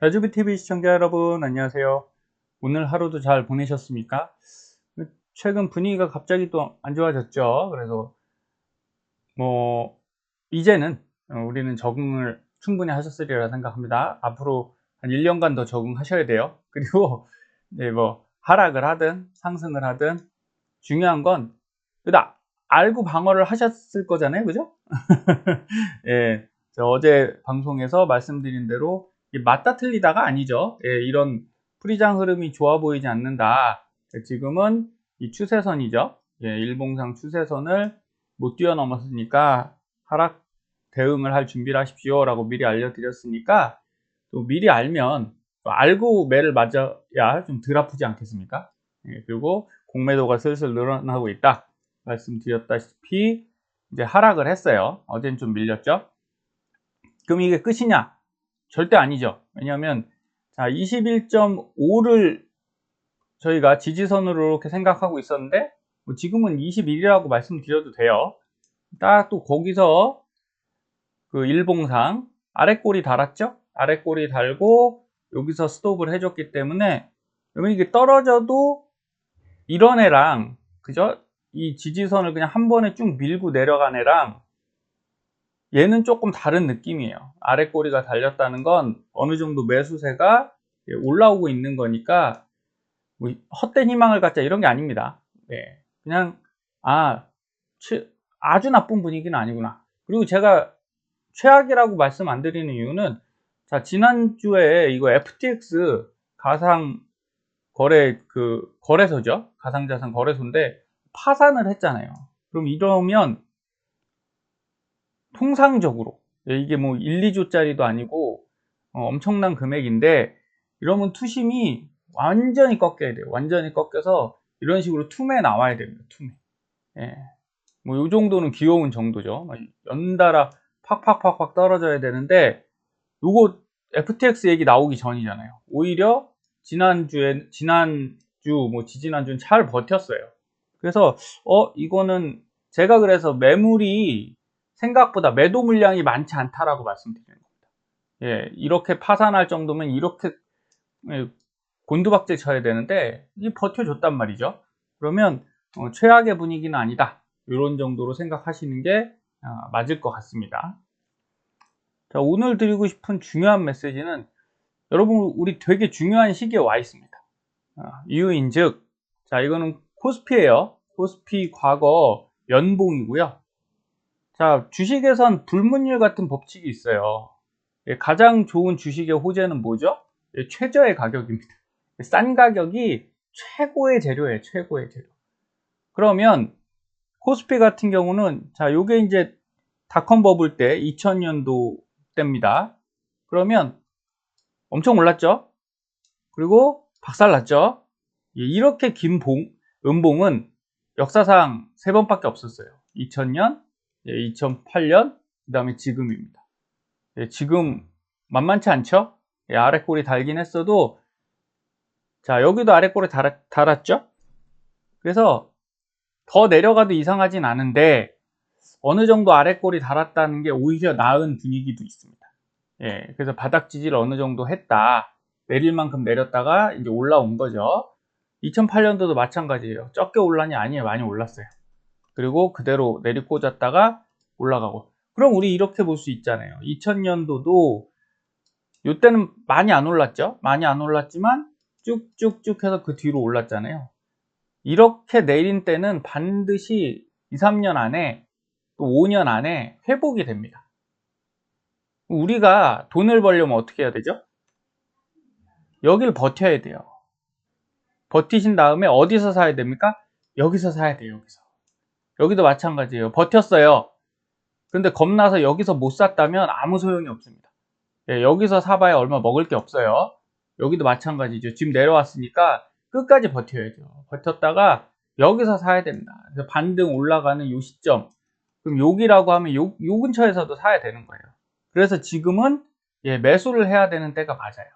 라주비TV 시청자 여러분 안녕하세요. 오늘 하루도 잘 보내셨습니까? 최근 분위기가 갑자기 또 안 좋아졌죠. 그래서 뭐 이제는 우리는 적응을 충분히 하셨으리라 생각합니다. 앞으로 한 1년간 더 적응하셔야 돼요. 그리고 네, 뭐 하락을 하든 상승을 하든 중요한 건 그다 알고 방어를 하셨을 거잖아요. 그죠? 예, 어제 방송에서 말씀드린 대로 맞다 틀리다가 아니죠. 예, 이런 프리장 흐름이 좋아 보이지 않는다. 지금은 이 추세선이죠. 예, 일봉상 추세선을 못 뛰어넘었으니까 하락 대응을 할 준비를 하십시오 라고 미리 알려드렸으니까 또 미리 알면 또 알고 매를 맞아야 좀 덜 아프지 않겠습니까? 예, 그리고 공매도가 슬슬 늘어나고 있다 말씀드렸다시피 이제 하락을 했어요. 어젠 좀 밀렸죠. 그럼 이게 끝이냐? 절대 아니죠. 왜냐하면 자 21.5를 저희가 지지선으로 이렇게 생각하고 있었는데 뭐 지금은 21이라고 말씀드려도 돼요. 딱 또 거기서 그 일봉상 아래 꼬리 달았죠? 아래 꼬리 달고 여기서 스톱을 해줬기 때문에 그러면 이게 떨어져도 이런 애랑 그죠? 이 지지선을 그냥 한 번에 쭉 밀고 내려간 애랑 얘는 조금 다른 느낌이에요. 아래 꼬리가 달렸다는 건 어느 정도 매수세가 올라오고 있는 거니까 뭐 헛된 희망을 갖자 이런 게 아닙니다. 네. 그냥 아 아주 나쁜 분위기는 아니구나. 그리고 제가 최악이라고 말씀 안 드리는 이유는 자 지난주에 이거 FTX 가상 거래 그 거래소죠. 가상자산 거래소인데 파산을 했잖아요. 그럼 이러면 통상적으로 예, 이게 뭐 1, 2조짜리도 아니고 어, 엄청난 금액인데 이러면 투심이 완전히 꺾여야 돼요. 완전히 꺾여서 이런 식으로 투매 나와야 됩니다. 투매. 예. 뭐 이 정도는 귀여운 정도죠. 연달아 팍팍팍팍 떨어져야 되는데 요거 FTX 얘기 나오기 전이잖아요. 오히려 지난주에 지난주 뭐 지지난주는 잘 버텼어요. 그래서 어 이거는 제가 그래서 매물이 생각보다 매도 물량이 많지 않다라고 말씀드리는 겁니다. 예, 이렇게 파산할 정도면 이렇게 예, 곤두박질 쳐야 되는데 이 버텨줬단 말이죠. 그러면 어, 최악의 분위기는 아니다. 이런 정도로 생각하시는 게 어, 맞을 것 같습니다. 자, 오늘 드리고 싶은 중요한 메시지는 여러분 우리 되게 중요한 시기에 와 있습니다. 어, 이유인즉 자 이거는 코스피예요. 코스피 과거 연봉이고요. 자, 주식에선 불문율 같은 법칙이 있어요. 예, 가장 좋은 주식의 호재는 뭐죠? 예, 최저의 가격입니다. 싼 가격이 최고의 재료예요, 최고의 재료. 그러면 코스피 같은 경우는 자, 요게 이제 닷컴 버블 때 2000년도 때입니다. 그러면 엄청 올랐죠? 그리고 박살났죠? 예, 이렇게 긴 봉, 음봉은 역사상 세 번밖에 없었어요. 2000년, 2008년, 그 다음에 지금입니다. 예, 지금 만만치 않죠? 예, 아래 꼬리 달긴 했어도 자 여기도 아래 꼬리 달, 달았죠? 그래서 더 내려가도 이상하진 않은데 어느 정도 아래 꼬리 달았다는 게 오히려 나은 분위기도 있습니다. 예, 그래서 바닥 지지를 어느 정도 했다. 내릴 만큼 내렸다가 이제 올라온 거죠. 2008년도도 마찬가지예요. 적게 올랐니? 아니에요. 많이 올랐어요. 그리고 그대로 내리꽂았다가 올라가고. 그럼 우리 이렇게 볼 수 있잖아요. 2000년도도 이때는 많이 안 올랐죠? 많이 안 올랐지만 쭉쭉쭉 해서 그 뒤로 올랐잖아요. 이렇게 내린 때는 반드시 2, 3년 안에 또 5년 안에 회복이 됩니다. 우리가 돈을 벌려면 어떻게 해야 되죠? 여길 버텨야 돼요. 버티신 다음에 어디서 사야 됩니까? 여기서 사야 돼요 여기서 여기도 마찬가지예요. 버텼어요. 근데 겁나서 여기서 못 샀다면 아무 소용이 없습니다. 예, 여기서 사봐야 얼마 먹을 게 없어요. 여기도 마찬가지죠. 지금 내려왔으니까 끝까지 버텨야죠. 버텼다가 여기서 사야 됩니다. 반등 올라가는 요 시점. 그럼 여기라고 하면 요, 요 근처에서도 사야 되는 거예요. 그래서 지금은 예, 매수를 해야 되는 때가 맞아요.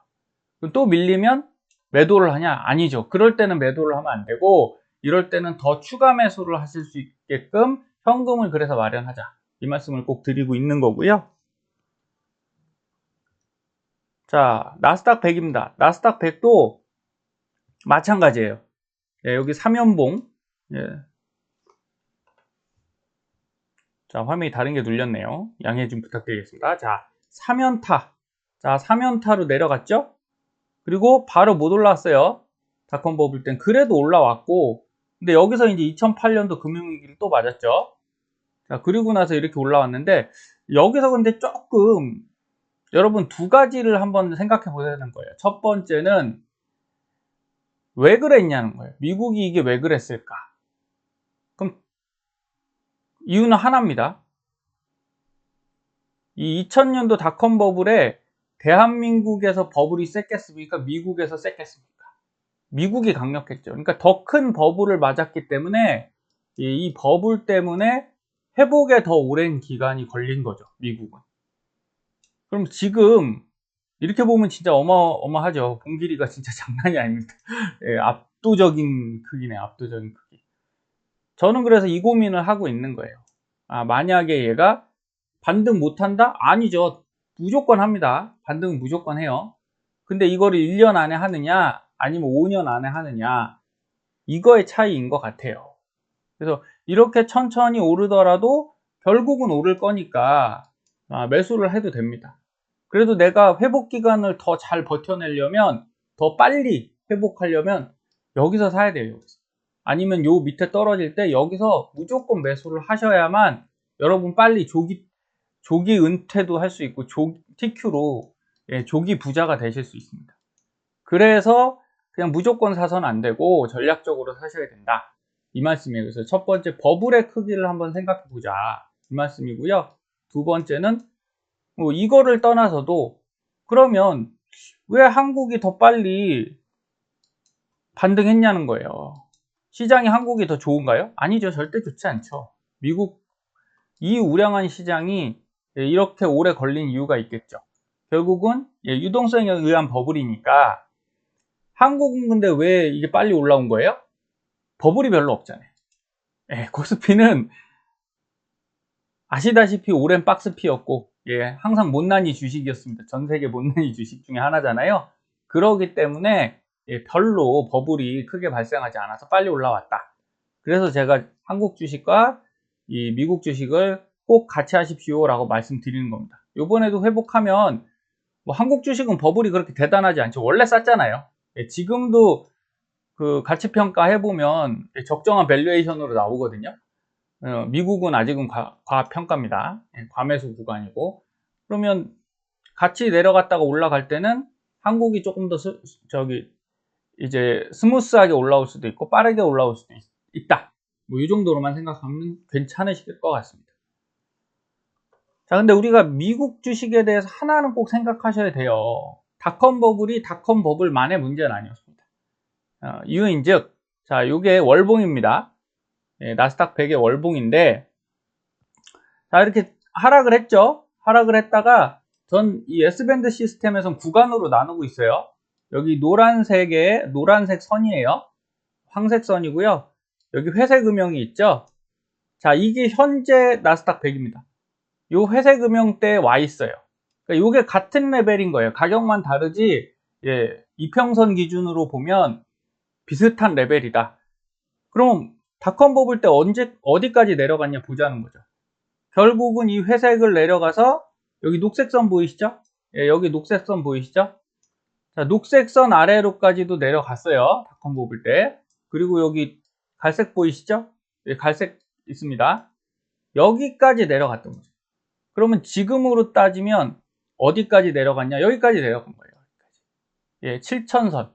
그럼 또 밀리면 매도를 하냐? 아니죠. 그럴 때는 매도를 하면 안 되고 이럴 때는 더 추가 매수를 하실 수 있 게끔 현금을 그래서 마련하자. 이 말씀을 꼭 드리고 있는 거고요. 자, 나스닥 100입니다. 나스닥 100도 마찬가지예요. 예, 여기 3연봉. 예. 자, 화면이 다른 게 눌렸네요. 양해 좀 부탁드리겠습니다. 자, 3연타. 자, 3연타로 내려갔죠? 그리고 바로 못 올라왔어요. 닷컴 버블 땐 그래도 올라왔고, 근데 여기서 이제 2008년도 금융위기를 또 맞았죠. 자, 그리고 나서 이렇게 올라왔는데, 여기서 근데 조금, 여러분 두 가지를 한번 생각해 보셔야 되는 거예요. 첫 번째는, 왜 그랬냐는 거예요. 미국이 이게 왜 그랬을까? 그럼, 이유는 하나입니다. 이 2000년도 닷컴 버블에 대한민국에서 버블이 셌겠습니까? 미국에서 셌겠습니까? 미국이 강력했죠. 그러니까 더 큰 버블을 맞았기 때문에 이 버블 때문에 회복에 더 오랜 기간이 걸린 거죠. 미국은. 그럼 지금 이렇게 보면 진짜 어마어마하죠. 본 길이가 진짜 장난이 아닙니다. 예, 압도적인 크기네, 압도적인 크기. 저는 그래서 이 고민을 하고 있는 거예요. 아, 만약에 얘가 반등 못한다? 아니죠. 무조건 합니다. 반등은 무조건 해요. 근데 이거를 1년 안에 하느냐, 아니면 5년 안에 하느냐, 이거의 차이인 것 같아요. 그래서 이렇게 천천히 오르더라도 결국은 오를 거니까 아, 매수를 해도 됩니다. 그래도 내가 회복 기간을 더 잘 버텨내려면 더 빨리 회복하려면 여기서 사야 돼요. 여기서. 아니면 요 밑에 떨어질 때 여기서 무조건 매수를 하셔야만 여러분 빨리 조기 조기 은퇴도 할 수 있고 조, TQ로 예, 조기 부자가 되실 수 있습니다. 그래서 그냥 무조건 사선 안 되고 전략적으로 사셔야 된다. 이 말씀이에요. 그래서 첫 번째 버블의 크기를 한번 생각해 보자. 이 말씀이고요. 두 번째는 뭐 이거를 떠나서도 그러면 왜 한국이 더 빨리 반등했냐는 거예요. 시장이 한국이 더 좋은가요? 아니죠. 절대 좋지 않죠. 미국 이 우량한 시장이 이렇게 오래 걸린 이유가 있겠죠. 결국은 예, 유동성에 의한 버블이니까 한국은 근데 왜 이게 빨리 올라온 거예요? 버블이 별로 없잖아요. 예, 코스피는 아시다시피 오랜 박스피였고 예, 항상 못난이 주식이었습니다. 전 세계 못난이 주식 중에 하나잖아요. 그러기 때문에 예, 별로 버블이 크게 발생하지 않아서 빨리 올라왔다. 그래서 제가 한국 주식과 이 미국 주식을 꼭 같이 하십시오라고 말씀드리는 겁니다. 요번에도 회복하면 뭐 한국 주식은 버블이 그렇게 대단하지 않죠. 원래 쌌잖아요. 예, 지금도 그 가치 평가 해 보면 적정한 밸류에이션으로 나오거든요. 어, 미국은 아직은 과, 과평가입니다. 예, 과매수 구간이고 그러면 같이 내려갔다가 올라갈 때는 한국이 조금 더 스, 저기 이제 스무스하게 올라올 수도 있고 빠르게 올라올 수도 있, 다 뭐 이 정도로만 생각하면 괜찮으실 것 같습니다. 자, 근데 우리가 미국 주식에 대해서 하나는 꼭 생각하셔야 돼요. 닷컴 버블이 닷컴 버블만의 문제는 아니었습니다. 어, 이유인 즉, 자, 요게 월봉입니다. 예, 나스닥 100의 월봉인데, 자, 이렇게 하락을 했죠? 하락을 했다가, 전 이 S밴드 시스템에선 구간으로 나누고 있어요. 여기 노란색의, 노란색 선이에요. 황색 선이고요. 여기 회색 음영이 있죠? 자, 이게 현재 나스닥 100입니다. 요 회색 음영대에 와 있어요. 그러니까 요게 같은 레벨인 거예요. 가격만 다르지, 예, 이평선 기준으로 보면 비슷한 레벨이다. 그럼 닷컴 뽑을 때 언제, 어디까지 내려갔냐 보자는 거죠. 결국은 이 회색을 내려가서 여기 녹색선 보이시죠? 예, 여기 녹색선 보이시죠? 자, 녹색선 아래로까지도 내려갔어요. 닷컴 뽑을 때. 그리고 여기 갈색 보이시죠? 예, 갈색 있습니다. 여기까지 내려갔던 거죠. 그러면 지금으로 따지면 어디까지 내려갔냐? 여기까지 내려간 거예요. 예, 7천선.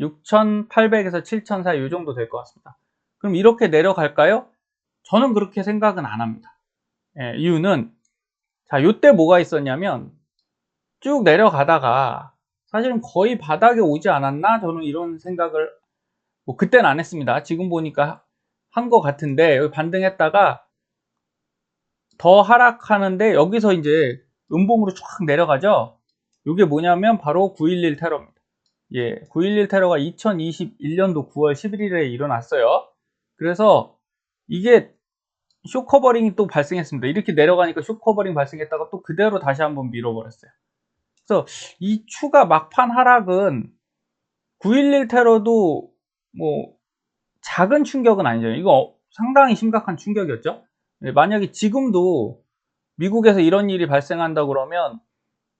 6,800에서 7,000 사이 이 정도 될 것 같습니다. 그럼 이렇게 내려갈까요? 저는 그렇게 생각은 안 합니다. 예, 이유는 자, 요때 뭐가 있었냐면 쭉 내려가다가 사실은 거의 바닥에 오지 않았나? 저는 이런 생각을 뭐 그때는 안 했습니다. 지금 보니까 한 것 같은데 여기 반등했다가 더 하락하는데 여기서 이제 음봉으로 쫙 내려가죠. 이게 뭐냐면 바로 9.11 테러입니다. 예, 9.11 테러가 2021년도 9월 11일에 일어났어요. 그래서 이게 쇼커버링이 또 발생했습니다. 이렇게 내려가니까 쇼커버링 발생했다가 또 그대로 다시 한번 밀어버렸어요. 그래서 이 추가 막판 하락은 9.11 테러도 뭐 작은 충격은 아니죠. 이거 상당히 심각한 충격이었죠. 예, 만약에 지금도 미국에서 이런 일이 발생한다 그러면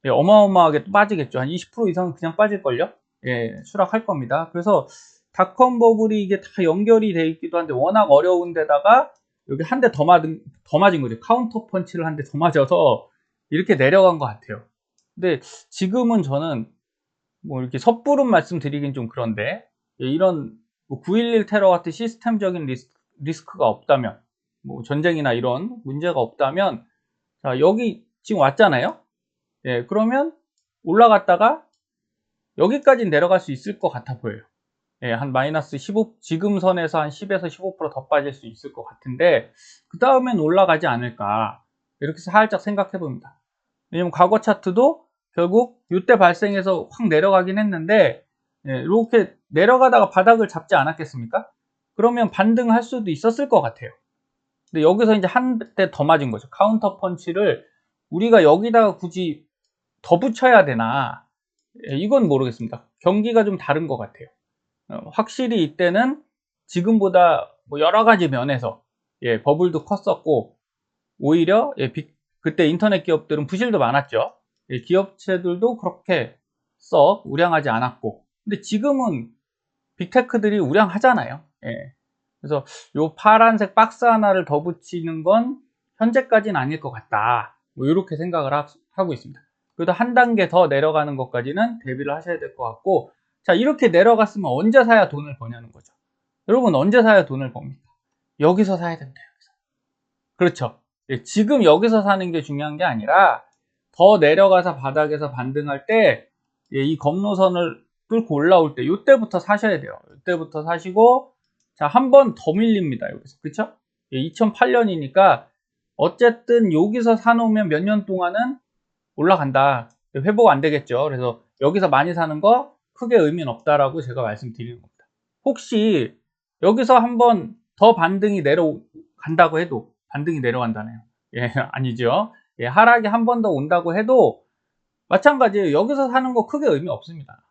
예, 어마어마하게 빠지겠죠. 한 20% 이상은 그냥 빠질걸요? 예, 추락할 겁니다. 그래서 닷컴 버블이 이게 다 연결이 돼 있기도 한데 워낙 어려운 데다가 여기 한 대 더 맞은, 더 맞은 거죠. 카운터 펀치를 한 대 더 맞아서 이렇게 내려간 것 같아요. 근데 지금은 저는 뭐 이렇게 섣부른 말씀 드리긴 좀 그런데 예, 이런 뭐 9.11 테러 같은 시스템적인 리스크, 리스크가 없다면 뭐 전쟁이나 이런 문제가 없다면 자 여기 지금 왔잖아요 예 그러면 올라갔다가 여기까지 내려갈 수 있을 것 같아 보여요 예, 한 마이너스 15 지금 선에서 한 10에서 15%더 빠질 수 있을 것 같은데 그 다음엔 올라가지 않을까 이렇게 살짝 생각해 봅니다 왜냐면 과거 차트도 결국 이때 발생해서 확 내려가긴 했는데 예, 이렇게 내려가다가 바닥을 잡지 않았겠습니까? 그러면 반등할 수도 있었을 것 같아요. 근데 여기서 이제 한 대 더 맞은 거죠. 카운터 펀치를 우리가 여기다가 굳이 더 붙여야 되나? 예, 이건 모르겠습니다. 경기가 좀 다른 것 같아요. 어, 확실히 이때는 지금보다 뭐 여러 가지 면에서 예, 버블도 컸었고 오히려 예, 빅, 그때 인터넷 기업들은 부실도 많았죠. 예, 기업체들도 그렇게 썩 우량하지 않았고 근데 지금은 빅테크들이 우량하잖아요. 예. 그래서 요 파란색 박스 하나를 더 붙이는 건 현재까지는 아닐 것 같다. 뭐 이렇게 생각을 하, 고 있습니다. 그래도 한 단계 더 내려가는 것까지는 대비를 하셔야 될 것 같고 자 이렇게 내려갔으면 언제 사야 돈을 버냐는 거죠. 여러분 언제 사야 돈을 법니까? 여기서 사야 된다. 여기서. 그렇죠. 예, 지금 여기서 사는 게 중요한 게 아니라 더 내려가서 바닥에서 반등할 때이 예, 검노선을 뚫고 올라올 때 이때부터 사셔야 돼요. 이때부터 사시고 자 한 번 더 밀립니다. 여기서 그쵸? 2008년이니까 어쨌든 여기서 사놓으면 몇 년 동안은 올라간다. 회복 안 되겠죠. 그래서 여기서 많이 사는 거 크게 의미는 없다라고 제가 말씀드리는 겁니다. 혹시 여기서 한번 더 반등이 내려간다고 해도 반등이 내려간다네요. 예, 아니죠. 예, 하락이 한 번 더 온다고 해도 마찬가지예요. 여기서 사는 거 크게 의미 없습니다.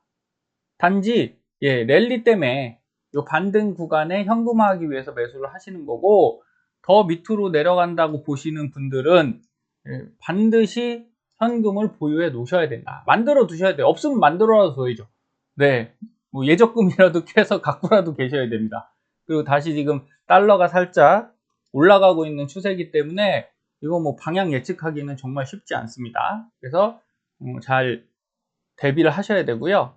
단지 예, 랠리 때문에 이 반등 구간에 현금화하기 위해서 매수를 하시는 거고 더 밑으로 내려간다고 보시는 분들은 예, 반드시 현금을 보유해 놓으셔야 된다. 만들어 두셔야 돼요. 없으면 만들어라도 둬야죠. 네. 뭐 예적금이라도 캐서 갖고라도 계셔야 됩니다. 그리고 다시 지금 달러가 살짝 올라가고 있는 추세이기 때문에 이거 뭐 방향 예측하기는 정말 쉽지 않습니다. 그래서 음, 잘 대비를 하셔야 되고요.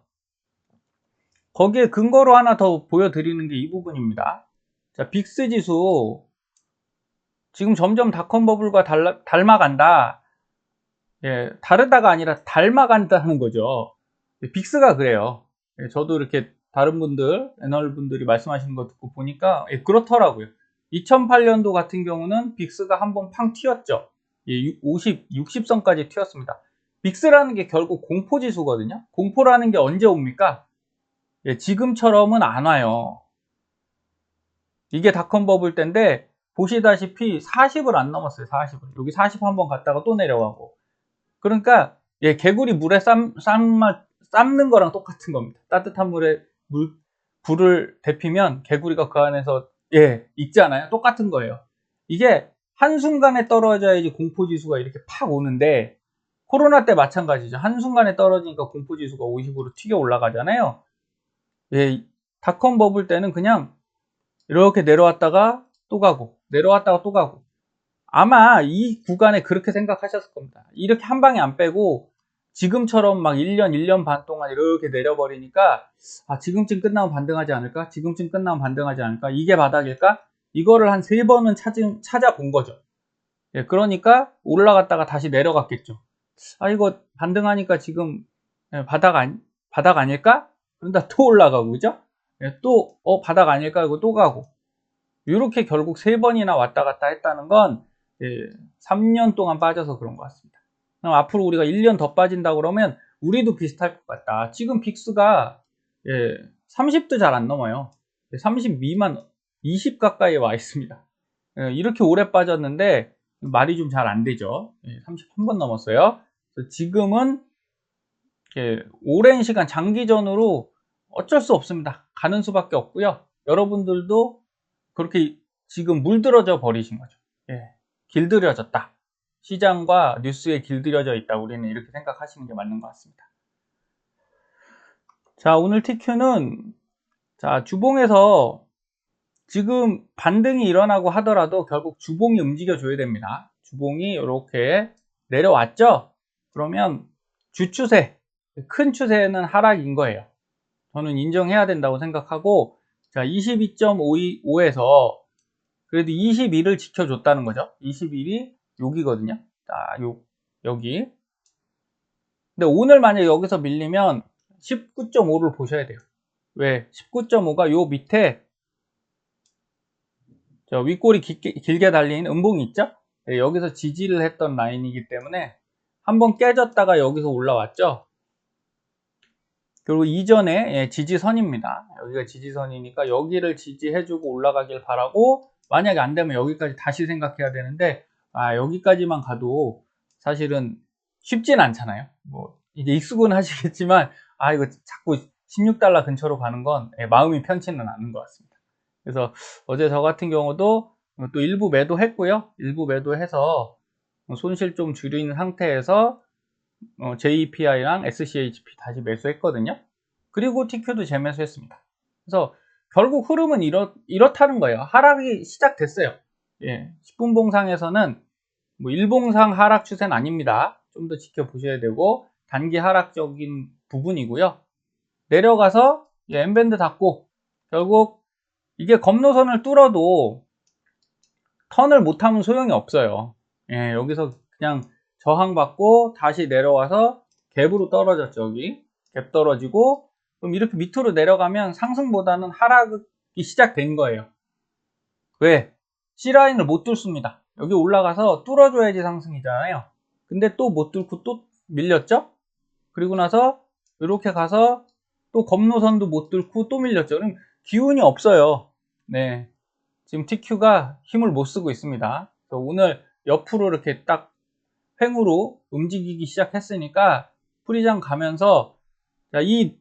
거기에 근거로 하나 더 보여드리는 게 이 부분입니다. 자, 빅스 지수 지금 점점 닷컴 버블과 달, 닮아간다. 예, 다르다가 아니라 닮아간다는 거죠. 빅스가 그래요. 예, 저도 이렇게 다른 분들, 애널 분들이 말씀하시는 거 듣고 보니까 예, 그렇더라고요. 2008년도 같은 경우는 빅스가 한번 팡 튀었죠. 예, 50, 60선까지 튀었습니다. 빅스라는 게 결국 공포지수거든요. 공포라는 게 언제 옵니까? 예, 지금처럼은 안 와요. 이게 닷컴 버블 때인데 보시다시피 40을 안 넘었어요. 40을. 여기 40 한번 갔다가 또 내려가고. 그러니까 예, 개구리 물에 삶, 삶, 삶는 거랑 똑같은 겁니다. 따뜻한 물에 물, 불을 데피면 개구리가 그 안에서 예, 있잖아요. 똑같은 거예요. 이게 한순간에 떨어져야지 공포지수가 이렇게 팍 오는데 코로나 때 마찬가지죠. 한순간에 떨어지니까 공포지수가 50으로 튀겨 올라가잖아요. 예, 닷컴 버블 때는 그냥 이렇게 내려왔다가 또 가고 내려왔다가 또 가고 아마 이 구간에 그렇게 생각하셨을 겁니다. 이렇게 한 방에 안 빼고 지금처럼 막 1년, 1년 반 동안 이렇게 내려버리니까 아, 지금쯤 끝나면 반등하지 않을까? 지금쯤 끝나면 반등하지 않을까? 이게 바닥일까? 이거를 한 세 번은 찾은, 찾아본 거죠. 예, 그러니까 올라갔다가 다시 내려갔겠죠. 아, 이거 반등하니까 지금 예, 바닥, 아니, 바닥 아닐까? 그러다 또 올라가고 그죠? 예, 또 어, 바닥 아닐까 하고 또 가고 이렇게 결국 세 번이나 왔다 갔다 했다는 건 예, 3년 동안 빠져서 그런 것 같습니다. 그럼 앞으로 우리가 1년 더 빠진다 그러면 우리도 비슷할 것 같다. 지금 빅스가 예, 30도 잘 안 넘어요. 30 예, 미만 20 가까이 와 있습니다. 예, 이렇게 오래 빠졌는데 말이 좀 잘 안 되죠. 예, 31번 넘었어요. 지금은 오랜 시간 장기전으로 어쩔 수 없습니다. 가는 수밖에 없고요. 여러분들도 그렇게 지금 물들어져 버리신 거죠. 예, 길들여졌다. 시장과 뉴스에 길들여져 있다. 우리는 이렇게 생각하시는 게 맞는 것 같습니다. 자, 오늘 TQ는 자, 주봉에서 지금 반등이 일어나고 하더라도 결국 주봉이 움직여 줘야 됩니다. 주봉이 이렇게 내려왔죠? 그러면 주추세, 큰 추세는 하락인 거예요. 저는 인정해야 된다고 생각하고 자 22.5에서 그래도 21을 지켜줬다는 거죠. 21이 여기거든요. 자, 요, 여기. 근데 오늘 만약 여기서 밀리면 19.5를 보셔야 돼요. 왜? 19.5가 요 밑에 저 윗골이 길게, 길게 달린 음봉이 있죠? 네, 여기서 지지를 했던 라인이기 때문에 한번 깨졌다가 여기서 올라왔죠? 그리고 이전에 예, 지지선입니다. 여기가 지지선이니까 여기를 지지해주고 올라가길 바라고 만약에 안 되면 여기까지 다시 생각해야 되는데 아 여기까지만 가도 사실은 쉽진 않잖아요. 뭐 이제 익숙은 하시겠지만 아 이거 자꾸 16달러 근처로 가는 건 예, 마음이 편치는 않은 것 같습니다. 그래서 어제 저 같은 경우도 또 일부 매도했고요. 일부 매도해서 손실 좀 줄인 상태에서 어, JPI랑 SCHP 다시 매수했거든요. 그리고 TQ도 재매수했습니다. 그래서 결국 흐름은 이렇, 이렇다는 거예요. 하락이 시작됐어요. 예, 10분 봉상에서는 뭐 일봉상 하락 추세는 아닙니다. 좀 더 지켜보셔야 되고 단기 하락적인 부분이고요. 내려가서 예, N밴드 닫고 결국 이게 검노선을 뚫어도 턴을 못하면 소용이 없어요. 예, 여기서 그냥 저항받고 다시 내려와서 갭으로 떨어졌죠 여기. 갭 떨어지고 그럼 이렇게 밑으로 내려가면 상승보다는 하락이 시작된 거예요. 왜? C라인을 못 뚫습니다. 여기 올라가서 뚫어줘야지 상승이잖아요. 근데 또 못 뚫고 또 밀렸죠? 그리고 나서 이렇게 가서 또 검노선도 못 뚫고 또 밀렸죠. 그럼 기운이 없어요. 네. 지금 TQ가 힘을 못 쓰고 있습니다. 오늘 옆으로 이렇게 딱 횡으로 움직이기 시작했으니까 프리장 가면서 이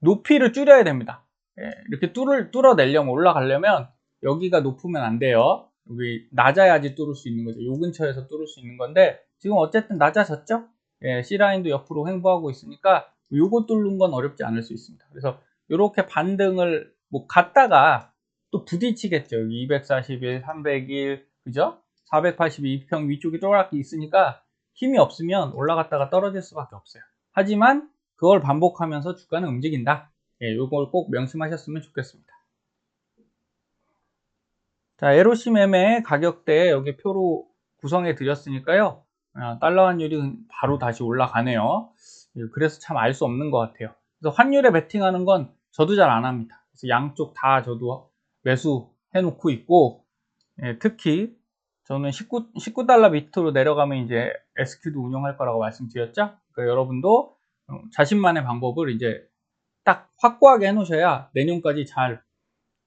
높이를 줄여야 됩니다. 예, 이렇게 뚫을, 뚫어내려면 올라가려면 여기가 높으면 안 돼요. 여기 낮아야지 뚫을 수 있는 거죠. 요 근처에서 뚫을 수 있는 건데 지금 어쨌든 낮아졌죠? 예, C라인도 옆으로 횡보하고 있으니까 요거 뚫는 건 어렵지 않을 수 있습니다. 그래서 이렇게 반등을 뭐 갔다가 또 부딪히겠죠. 241, 301, 그죠? 482평 위쪽에 쪼그랗게 있으니까 힘이 없으면 올라갔다가 떨어질 수밖에 없어요. 하지만 그걸 반복하면서 주가는 움직인다. 예, 이걸 꼭 명심하셨으면 좋겠습니다. 자, 에로시 매매 가격대 여기 표로 구성해 드렸으니까요. 아, 달러 환율이 바로 다시 올라가네요. 예, 그래서 참 알 수 없는 것 같아요. 그래서 환율에 베팅하는 건 저도 잘 안 합니다. 그래서 양쪽 다 저도 매수 해 놓고 있고, 예, 특히 저는 19, 19달러 밑으로 내려가면 이제 SQ도 운영할 거라고 말씀드렸죠. 그러니까 여러분도 어, 자신만의 방법을 이제 딱 확고하게 해놓으셔야 내년까지 잘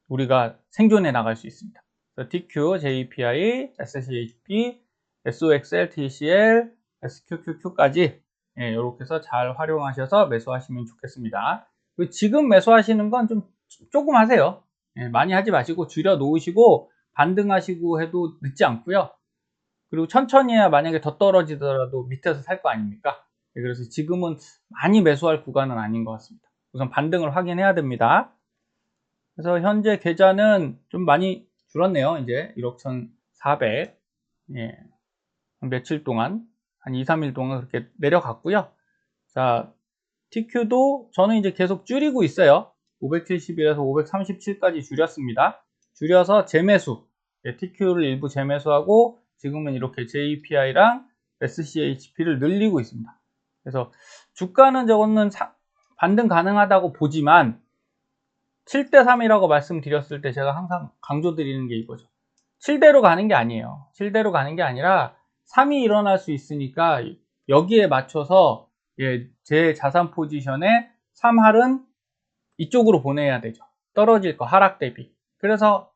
우리가 생존해 나갈 수 있습니다. TQ, JPI, SCHP, SOXL, TCL, SQQQ까지 예, 이렇게 해서 잘 활용하셔서 매수하시면 좋겠습니다. 지금 매수하시는 건 좀 조금 하세요. 예, 많이 하지 마시고 줄여 놓으시고 반등하시고 해도 늦지 않고요. 그리고 천천히 해야 만약에 더 떨어지더라도 밑에서 살 거 아닙니까? 네, 그래서 지금은 많이 매수할 구간은 아닌 것 같습니다. 우선 반등을 확인해야 됩니다. 그래서 현재 계좌는 좀 많이 줄었네요. 이제 1억 1,400. 예. 며칠 동안, 한 2, 3일 동안 그렇게 내려갔고요. 자, TQ도 저는 이제 계속 줄이고 있어요. 571에서 537까지 줄였습니다. 줄여서 재매수, 예, TQ를 일부 재매수하고 지금은 이렇게 JPI랑 SCHP를 늘리고 있습니다. 그래서 주가는 저거는 사, 반등 가능하다고 보지만 7대3이라고 말씀드렸을 때 제가 항상 강조드리는 게 이거죠. 7대로 가는 게 아니에요. 7대로 가는 게 아니라 3이 일어날 수 있으니까 여기에 맞춰서 예, 제 자산 포지션에 3할은 이쪽으로 보내야 되죠. 떨어질 거 하락 대비. 그래서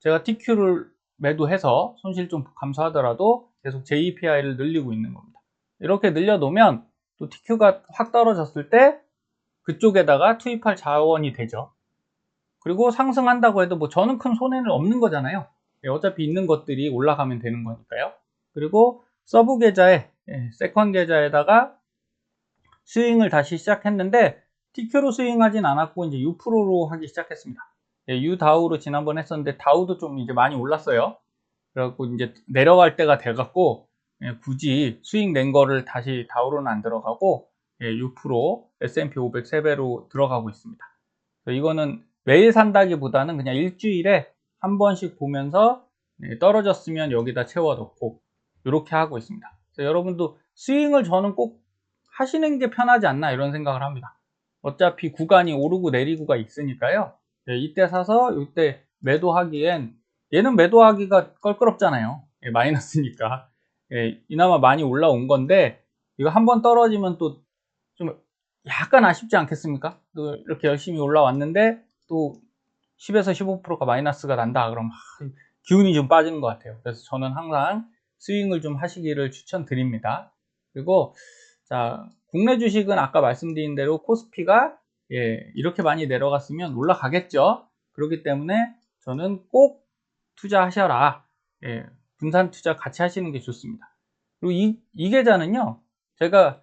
제가 TQ를 매도해서 손실 좀 감소하더라도 계속 JPI를 늘리고 있는 겁니다. 이렇게 늘려놓으면 또 TQ가 확 떨어졌을 때 그쪽에다가 투입할 자원이 되죠. 그리고 상승한다고 해도 뭐 저는 큰 손해는 없는 거잖아요. 예, 어차피 있는 것들이 올라가면 되는 거니까요. 그리고 서브 계좌에 예, 세컨 계좌에다가 스윙을 다시 시작했는데 TQ로 스윙하진 않았고 이제 U%로 하기 시작했습니다. 예, U다우로 지난번 했었는데 다우도 좀 이제 많이 올랐어요. 그래갖고 이제 내려갈 때가 돼갖고 예, 굳이 스윙 낸 거를 다시 다우로는 안 들어가고 예, 6% S&P 500 세배로 들어가고 있습니다. 이거는 매일 산다기보다는 그냥 일주일에 한 번씩 보면서 예, 떨어졌으면 여기다 채워 넣고 이렇게 하고 있습니다. 여러분도 스윙을 저는 꼭 하시는 게 편하지 않나 이런 생각을 합니다. 어차피 구간이 오르고 내리고가 있으니까요. 예, 이때 사서 이때 매도하기엔 얘는 매도하기가 껄끄럽잖아요. 예, 마이너스니까. 예, 이나마 많이 올라온 건데 이거 한 번 떨어지면 또 좀 약간 아쉽지 않겠습니까? 또 이렇게 열심히 올라왔는데 또 10에서 15%가 마이너스가 난다 그럼 기운이 좀 빠지는 것 같아요. 그래서 저는 항상 스윙을 좀 하시기를 추천드립니다. 그리고 자 국내 주식은 아까 말씀드린 대로 코스피가 예, 이렇게 많이 내려갔으면 올라가겠죠. 그렇기 때문에 저는 꼭 투자하셔라. 예, 분산 투자 같이 하시는 게 좋습니다. 그리고 이, 이 계좌는요, 제가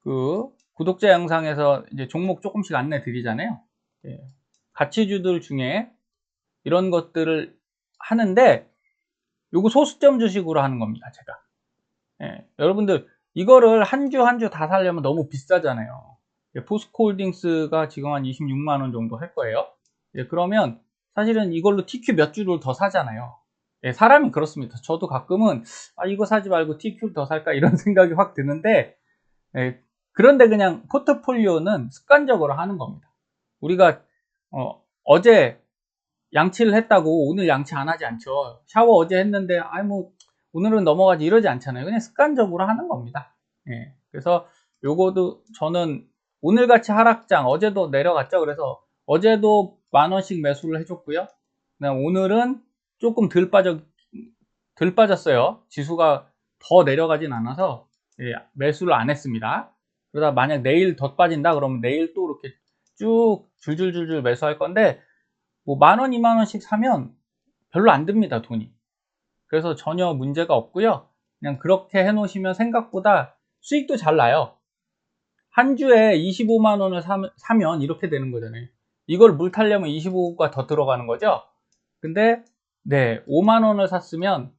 그 구독자 영상에서 이제 종목 조금씩 안내 드리잖아요. 예, 가치주들 중에 이런 것들을 하는데, 요거 소수점 주식으로 하는 겁니다, 제가. 예, 여러분들, 이거를 한 주 한 주 다 살려면 너무 비싸잖아요. 예, 포스코홀딩스가 지금 한 26만 원 정도 할 거예요. 예, 그러면 사실은 이걸로 TQ 몇 주를 더 사잖아요. 예, 사람이 그렇습니다. 저도 가끔은 아, 이거 사지 말고 TQ를 더 살까 이런 생각이 확 드는데 예, 그런데 그냥 포트폴리오는 습관적으로 하는 겁니다. 우리가 어, 제 양치를 했다고 오늘 양치 안 하지 않죠. 샤워 어제 했는데 아뭐 오늘은 넘어가지 이러지 않잖아요. 그냥 습관적으로 하는 겁니다. 예, 그래서 요거도 저는 오늘같이 하락장 어제도 내려갔죠. 그래서 어제도 만 원씩 매수를 해줬고요. 오늘은 조금 덜 빠져 덜 빠졌어요. 지수가 더 내려가진 않아서 예, 매수를 안 했습니다. 그러다 만약 내일 더 빠진다 그러면 내일 또 이렇게 쭉 줄줄줄줄 매수할 건데 뭐 만 원, 이만 원씩 사면 별로 안 듭니다 돈이. 그래서 전혀 문제가 없고요. 그냥 그렇게 해 놓으시면 생각보다 수익도 잘 나요. 한 주에 25만 원을 사면 이렇게 되는 거잖아요. 이걸 물 타려면 25가 더 들어가는 거죠. 근데 네 5만 원을 샀으면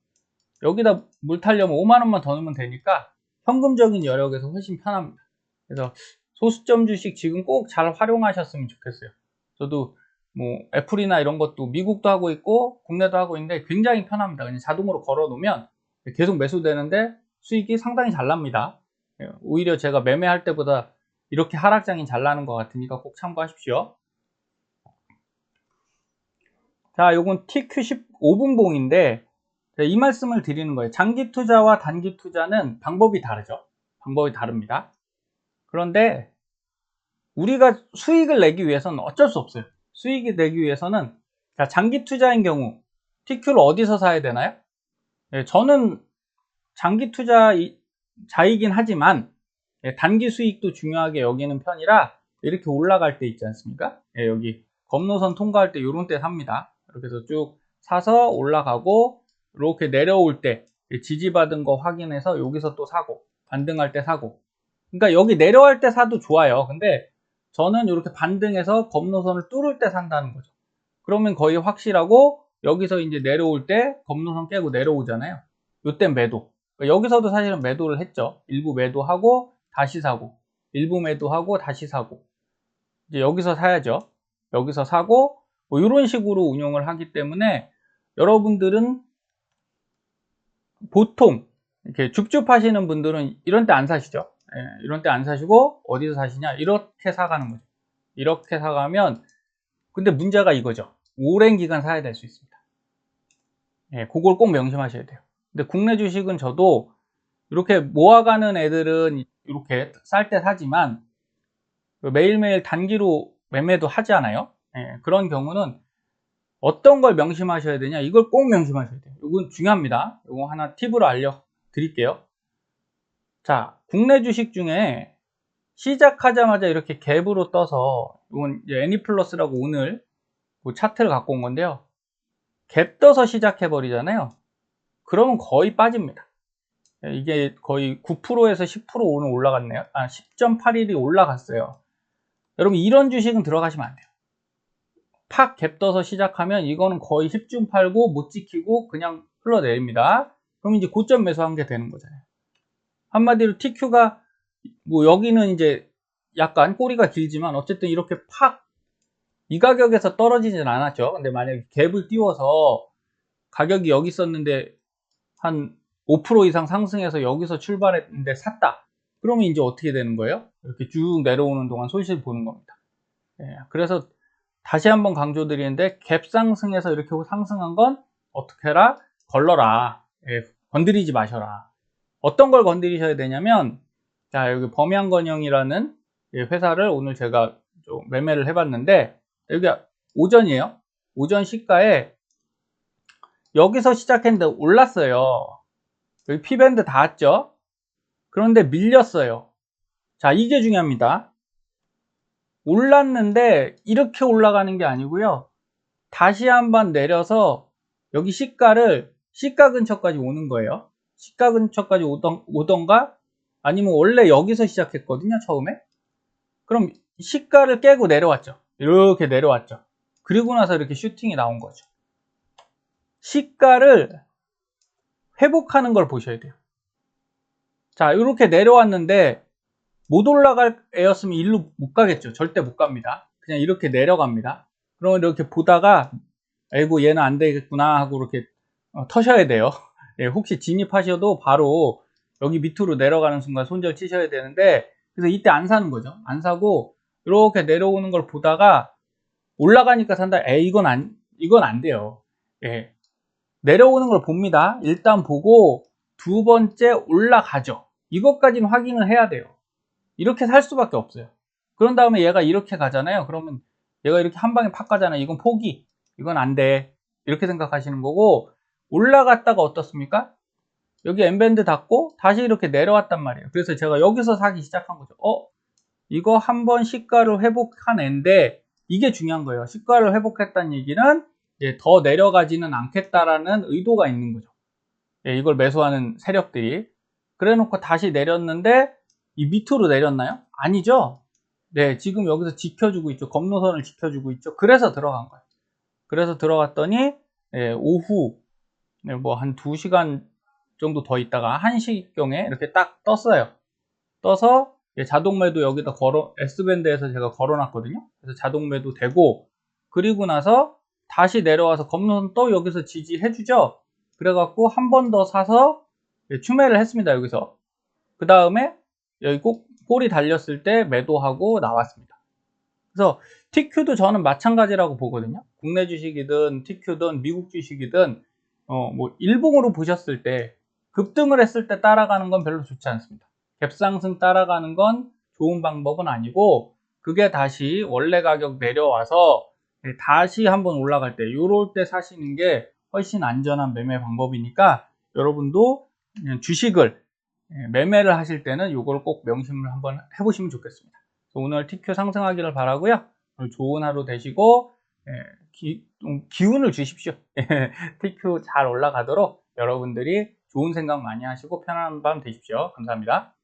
여기다 물 타려면 5만 원만 더 넣으면 되니까 현금적인 여력에서 훨씬 편합니다. 그래서 소수점 주식 지금 꼭 잘 활용하셨으면 좋겠어요. 저도 뭐 애플이나 이런 것도 미국도 하고 있고 국내도 하고 있는데 굉장히 편합니다. 그냥 자동으로 걸어 놓으면 계속 매수되는데 수익이 상당히 잘 납니다. 예, 오히려 제가 매매할 때보다 이렇게 하락장이 잘 나는 것 같으니까 꼭 참고하십시오. 자, 요건 TQ15분봉인데 이 말씀을 드리는 거예요. 장기 투자와 단기 투자는 방법이 다르죠. 방법이 다릅니다. 그런데 우리가 수익을 내기 위해서는 어쩔 수 없어요. 수익이 내기 위해서는 자, 장기 투자인 경우 TQ를 어디서 사야 되나요? 예, 저는 장기 투자 자이긴 하지만 예, 단기 수익도 중요하게 여기는 편이라 이렇게 올라갈 때 있지 않습니까? 예, 여기 검노선 통과할 때 이런 때 삽니다. 이렇게 해서 쭉 사서 올라가고 이렇게 내려올 때 지지받은 거 확인해서 여기서 또 사고 반등할 때 사고. 그러니까 여기 내려갈 때 사도 좋아요. 근데 저는 이렇게 반등해서 검노선을 뚫을 때 산다는 거죠. 그러면 거의 확실하고 여기서 이제 내려올 때 검노선 깨고 내려오잖아요. 이때 매도 여기서도 사실은 매도를 했죠 일부 매도하고 다시 사고 일부 매도하고 다시 사고 이제 여기서 사야죠 여기서 사고 뭐 이런 식으로 운영을 하기 때문에 여러분들은 보통 이렇게 줍줍 하시는 분들은 이런 때 안 사시죠. 예, 이런 때 안 사시고 어디서 사시냐? 이렇게 사가는 거죠. 이렇게 사가면 근데 문제가 이거죠. 오랜 기간 사야 될 수 있습니다. 예, 그걸 꼭 명심하셔야 돼요. 근데 국내 주식은 저도 이렇게 모아가는 애들은 이렇게 쌀 때 사지만 매일매일 단기로 매매도 하지 않아요. 예, 그런 경우는 어떤 걸 명심하셔야 되냐 이걸 꼭 명심하셔야 돼요 이건 중요합니다 이거 하나 팁으로 알려드릴게요 자, 국내 주식 중에 시작하자마자 이렇게 갭으로 떠서 이건 애니플러스라고 오늘 그 차트를 갖고 온 건데요. 갭 떠서 시작해 버리잖아요. 그러면 거의 빠집니다. 이게 거의 9%에서 10% 오늘 올라갔네요. 아, 10.81이 올라갔어요. 여러분 이런 주식은 들어가시면 안 돼요. 팍 갭 떠서 시작하면 이거는 거의 10중 팔고 못 지키고 그냥 흘러내립니다. 그럼 이제 고점 매수한 게 되는 거잖아요. 한마디로 TQ가 뭐 여기는 이제 약간 꼬리가 길지만 어쨌든 이렇게 팍 이 가격에서 떨어지진 않았죠. 근데 만약에 갭을 띄워서 가격이 여기 있었는데 한 5% 이상 상승해서 여기서 출발했는데 샀다. 그러면 이제 어떻게 되는 거예요? 이렇게 쭉 내려오는 동안 손실 보는 겁니다. 예, 그래서 다시 한번 강조드리는데 갭 상승해서 이렇게 상승한 건 어떻게 해라? 걸러라. 예, 건드리지 마셔라. 어떤 걸 건드리셔야 되냐면 자 여기 범양건영이라는 예, 회사를 오늘 제가 좀 매매를 해봤는데 여기 오전이에요. 오전 시가에 여기서 시작했는데 올랐어요. 여기 피밴드 닿았죠? 그런데 밀렸어요. 자, 이게 중요합니다. 올랐는데 이렇게 올라가는 게 아니고요. 다시 한번 내려서 여기 시가를 시가 근처까지 오는 거예요. 시가 근처까지 오던, 오던가 아니면 원래 여기서 시작했거든요. 처음에. 그럼 시가를 깨고 내려왔죠. 이렇게 내려왔죠. 그리고 나서 이렇게 슈팅이 나온 거죠. 시가를 회복하는 걸 보셔야 돼요. 자, 이렇게 내려왔는데 못 올라갈 애였으면 일로 못 가겠죠. 절대 못 갑니다. 그냥 이렇게 내려갑니다. 그러면 이렇게 보다가 아이고 얘는 안 되겠구나 하고 이렇게 어, 터셔야 돼요. 예, 혹시 진입하셔도 바로 여기 밑으로 내려가는 순간 손절 치셔야 되는데 그래서 이때 안 사는 거죠. 안 사고 이렇게 내려오는 걸 보다가 올라가니까 산다. 에 이건 안 이건 안 돼요. 예. 내려오는 걸 봅니다. 일단 보고 두 번째 올라가죠. 이것까지는 확인을 해야 돼요. 이렇게 살 수밖에 없어요. 그런 다음에 얘가 이렇게 가잖아요. 그러면 얘가 이렇게 한 방에 팍 가잖아요. 이건 포기. 이건 안 돼. 이렇게 생각하시는 거고 올라갔다가 어떻습니까? 여기 엠밴드 닫고 다시 이렇게 내려왔단 말이에요. 그래서 제가 여기서 사기 시작한 거죠. 어? 이거 한번 시가를 회복한 앤데 이게 중요한 거예요. 시가를 회복했다는 얘기는 더 내려가지는 않겠다라는 의도가 있는 거죠. 예, 이걸 매수하는 세력들이 그래 놓고 다시 내렸는데 이 밑으로 내렸나요? 아니죠. 네, 지금 여기서 지켜주고 있죠. 검노선을 지켜주고 있죠. 그래서 들어간 거예요. 그래서 들어갔더니 예, 오후 네, 뭐한 2시간 정도 더 있다가 1시경에 이렇게 딱 떴어요. 떠서 자동 매도 여기다 걸어 S밴드에서 제가 걸어놨거든요. 그래서 자동 매도 되고 그리고 나서 다시 내려와서 검노선 또 여기서 지지해주죠. 그래갖고 한 번 더 사서 추매를 했습니다. 여기서 그 다음에 여기 꼭 꼬리 달렸을 때 매도하고 나왔습니다. 그래서 TQ도 저는 마찬가지라고 보거든요. 국내 주식이든 TQ든 미국 주식이든 어, 뭐 일봉으로 보셨을 때 급등을 했을 때 따라가는 건 별로 좋지 않습니다. 갭상승 따라가는 건 좋은 방법은 아니고 그게 다시 원래 가격 내려와서 다시 한번 올라갈 때 요럴 때 사시는 게 훨씬 안전한 매매 방법이니까 여러분도 주식을 매매를 하실 때는 요걸 꼭 명심을 한번 해보시면 좋겠습니다. 오늘 TQ 상승하기를 바라고요. 좋은 하루 되시고 기, 운을 주십시오. TQ 잘 올라가도록 여러분들이 좋은 생각 많이 하시고 편안한 밤 되십시오. 감사합니다.